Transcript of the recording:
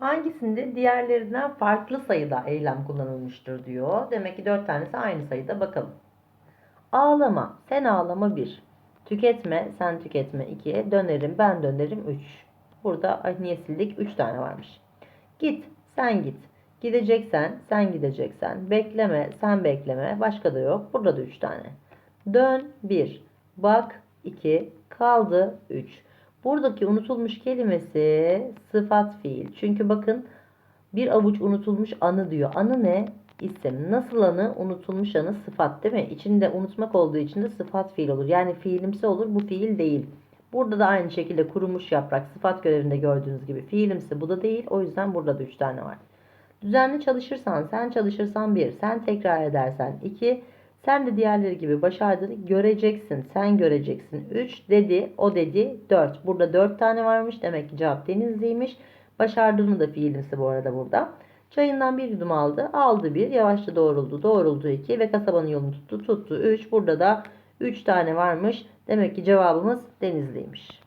Hangisinde diğerlerinden farklı sayıda eylem kullanılmıştır diyor. Demek ki dört tanesi aynı sayıda bakalım. Ağlama, sen ağlama 1. Tüketme, sen tüketme 2. Dönerim, ben dönerim 3. Burada ay niye sildik? 3 tane varmış. Git, sen git. Gideceksen, sen gideceksen. Bekleme, sen bekleme. Başka da yok. Burada da 3 tane. Dön 1. Bak 2. Kaldı 3. Buradaki unutulmuş kelimesi sıfat fiil. Çünkü bakın bir avuç unutulmuş anı diyor. Anı ne? İsim. Nasıl anı? Unutulmuş anı sıfat değil mi? İçinde unutmak olduğu için de sıfat fiil olur. Yani fiilimsi olur. Bu fiil değil. Burada da aynı şekilde kurumuş yaprak sıfat görevinde gördüğünüz gibi fiilimsi bu da değil. O yüzden burada da 3 tane var. Düzenli çalışırsan, sen çalışırsan 1, sen tekrar edersen 2, sen de diğerleri gibi başardığını göreceksin, sen göreceksin. 3 dedi, o dedi 4. Burada 4 tane varmış. Demek ki cevap denizliymiş. Başardığını da fiilimsi bu arada burada. Çayından bir yudum aldı. Aldı bir. Yavaşça doğruldu. Doğruldu 2 ve kasabanın yolunu tuttu. Tuttu 3. Burada da 3 tane varmış. Demek ki cevabımız denizliymiş.